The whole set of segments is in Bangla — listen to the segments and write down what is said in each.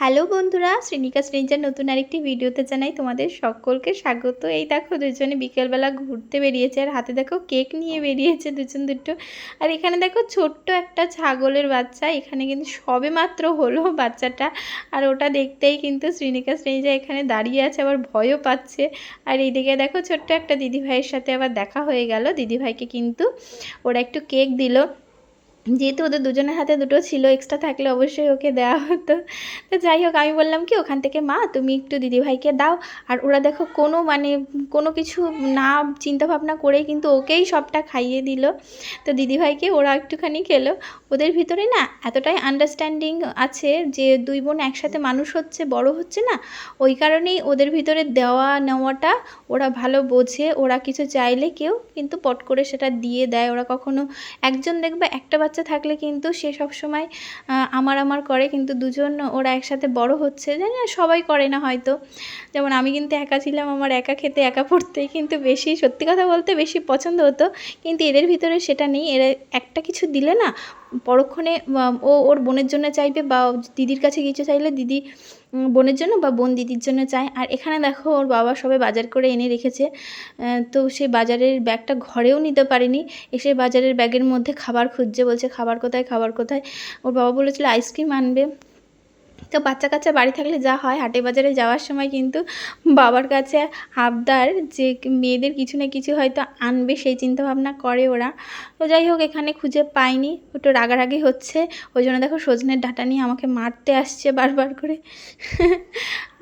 হ্যালো বন্ধুরা শ্রেণিকা শ্রেণীজার নতুন আরেকটি ভিডিওতে জানাই তোমাদের সকলকে স্বাগত। এই দেখো দুজনে বিকেলবেলা ঘুরতে বেরিয়েছে আর হাতে দেখো কেক নিয়ে বেরিয়েছে দুজন দুটো। আর এখানে দেখো ছোট্ট একটা ছাগলের বাচ্চা, এখানে কিন্তু সবে মাত্র হলো বাচ্চাটা। আর ওটা দেখতেই কিন্তু শ্রেণিকা শ্রেণীজা এখানে দাঁড়িয়ে আছে, আবার ভয়ও পাচ্ছে। আর এইদিকে দেখো ছোট্ট একটা দিদিভাইয়ের সাথে আবার দেখা হয়ে গেল। দিদিভাইকে কিন্তু ওরা একটু কেক দিল। যেহেতু ওদের দুজনের হাতে দুটো ছিল এক্সট্রা থাকলে অবশ্যই ওকে দেওয়া হতো। তো যাই হোক, আমি বললাম কি, ওখান থেকে মা, তুমি একটু দিদিভাইকে দাও। আর ওরা দেখো কোনো মানে কোনো কিছু না চিন্তা ভাবনা করেই কিন্তু ওকেই সবটা খাইয়ে দিল। তো দিদিভাইকে ওরা একটুখানি খেলো। ওদের ভিতরে না এতটাই আন্ডারস্ট্যান্ডিং আছে যে দুই বোন একসাথে মানুষ হচ্ছে, বড় হচ্ছে না। ওই কারণেই ওদের ভিতরে দেওয়া নেওয়াটা ওরা ভালো বোঝে। ওরা কিছু চাইলে কেউ কিন্তু পট করে সেটা দিয়ে দেয়। ওরা কখনো একজন দেখবে একটা বাচ্চা থাকলে কিন্তু সে সবসময় সময় আমার আমার করে, কিন্তু দুজন ওরা একসাথে বড় হচ্ছে, জানি সবাই করে না হয়তো। যেমন আমি কিন্তু একা ছিলাম, আমার একা খেতে একা পড়তে কিন্তু বেশি, সত্যি কথা বলতে বেশি পছন্দ হতো। কিন্তু এদের ভিতরে সেটা নেই, এরা একটা কিছু দিলে না, পরক্ষণে ও ওর বোনের জন্য চাইবে বা দিদির কাছে কিছু চাইলে দিদি বোনের জন্য বা বোন দিদির জন্য চায়। আর এখানে দেখো, ওর বাবা সবে বাজার করে এনে রেখেছে। তো সেই বাজারের ব্যাগটা ঘরেও নিতে পারেনি। এসে বাজারের ব্যাগের মধ্যে খাবার খুঁজছে, বলছে, খাবার কোথায়? খাবার কোথায়? ওর বাবা বলেছিল, আইসক্রিম আনবে। তো বাচ্চা কাচ্চা বাড়ি থাকলে যা হয়, হাটে বাজারে যাওয়ার সময় কিন্তু বাবার কাছে আবদার যে মেয়েদের কিছু না কিছু হয়তো আনবে, সেই চিন্তাভাবনা করে ওরা। তো যাই হোক, এখানে খুঁজে পাইনি, একটু রাগারাগি হচ্ছে। ওই জন্য দেখো সজনের ডাটা নিয়ে আমাকে মারতে আসছে বারবার করে।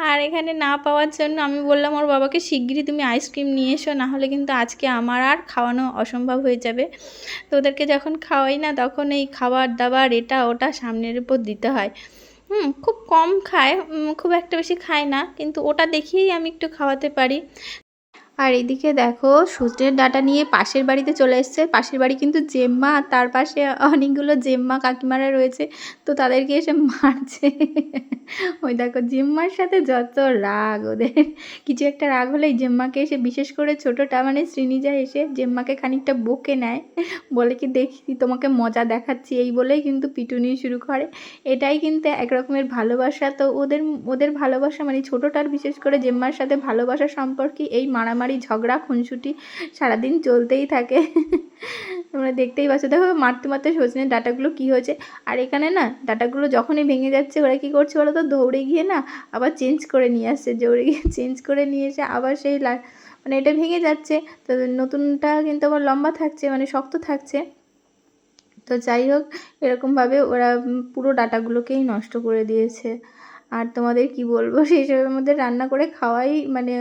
আর এখানে না পাওয়ার জন্য আমি বললাম, ওর বাবাকে শিগগিরই তুমি আইসক্রিম নিয়ে এসো, না হলে কিন্তু আজকে আমার আর খাওয়ানো অসম্ভব হয়ে যাবে। তো ওদেরকে যখন খাওয়াই না, তখন এই খাবার দাবার এটা ওটা সামনের উপর দিতে হয়। হুম, খুব কম খায় খুব একটা বেশি খায় না, কিন্তু ওটা দেখিয়েই আমি একটু খাওয়াতে পারি। আর এদিকে দেখো সজনের ডাটা নিয়ে পাশের বাড়িতে চলে এসছে। পাশের বাড়ি কিন্তু জেম্মা তার পাশে অনেকগুলো জেম্মা কাকিমারা রয়েছে। তো তাদেরকে এসে মারছে। ওই দেখো, জেম্মার সাথে যত রাগ, ওদের কিছু একটা রাগ হলেই জেম্মাকে এসে, বিশেষ করে ছোটোটা মানে শ্রীনিজা এসে জেম্মাকে খানিকটা বকে নেয়। বলে কি, দেখি, তোমাকে মজা দেখাচ্ছি। এই বলেই কিন্তু পিটুনি শুরু করে। এটাই কিন্তু এক রকমের ভালোবাসা। তো ওদের ওদের ভালোবাসা মানে ছোটোটার বিশেষ করে জেম্মার সাথে ভালোবাসা সম্পর্কে এই মারামারি ঝগড়া, খুনসুটি সারাদিন চলতেই থাকে। তোমরা দেখতেই পাচ্ছ। দেখো মারতে মারতে সজনের ডাটাগুলো কী হয়েছে। আর এখানে না ডাটাগুলো যখনই ভেঙে যাচ্ছে, ওরা কী করছে বলো তো দৌড়ে গিয়ে না আবার চেঞ্জ করে নিয়ে আসছে। দৌড়ে গিয়ে চেঞ্জ করে নিয়ে এসে আবার সেই মানে এটা ভেঙে যাচ্ছে। তো নতুনটা কিন্তু আবার লম্বা থাকছে মানে শক্ত থাকছে। তো যাই হোক, এরকমভাবে ওরা পুরো ডাটাগুলোকেই নষ্ট করে দিয়েছে। আর তোমাদের কি বলব? সেই সবের মধ্যে রান্না করে খাওয়াই মানে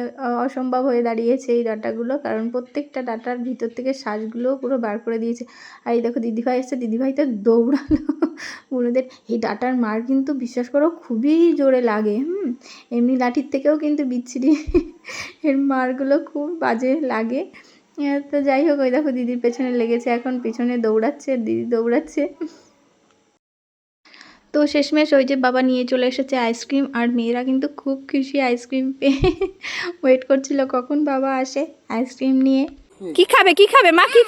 অসম্ভব হয়ে দাঁড়িয়েছে এই ডাটাগুলো। কারণ প্রত্যেকটা ডাটার ভিতর থেকে শ্বাসগুলোও পুরো বার করে দিয়েছে। আর এই দেখো দিদিভাই এসছে। দিদিভাই তো দৌড়ালো। বুনুদের এই ডাটার মার কিন্তু বিশ্বাস করো খুবই জোরে লাগে, হুম? এমনি লাঠির থেকেও কিন্তু বিচ্ছিরি। এর মারগুলো খুব বাজে লাগে। তো যাই হোক, ওই দেখো দিদির পেছনে লেগেছে। এখন পেছনে দৌড়াচ্ছে, দিদি দৌড়াচ্ছে। তো শেষমেশ ওই যে বাবা নিয়ে চলে এসেছে আইসক্রিম আর মেয়েরা কিন্তু খুব খুশি আইসক্রিম পেয়ে। ওয়েট করছিল কখন বাবা আসে আইসক্রিম নিয়ে। কি খাবে কি খাবে? মা, কি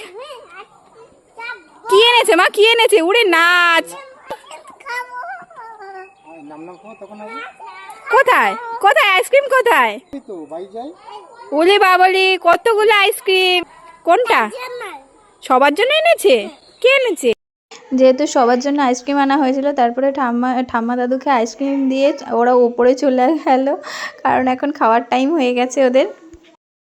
কি এনেছে? মা, কি এনেছে? উড়ে নাচ। কোথায়? কোথায়? আইসক্রিম কোথায়? ওলে বাবলি কতগুলো আইসক্রিম। কোনটা? সবার জন্য এনেছে? কে এনেছে? যেহেতু সবার জন্য আইসক্রিম আনা হয়েছিল, তারপরে ঠাম্মা ঠাম্মা দাদুকে আইসক্রিম দিয়ে ওরা ওপরে চলে গেল। কারণ এখন খাওয়ার টাইম হয়ে গেছে ওদের।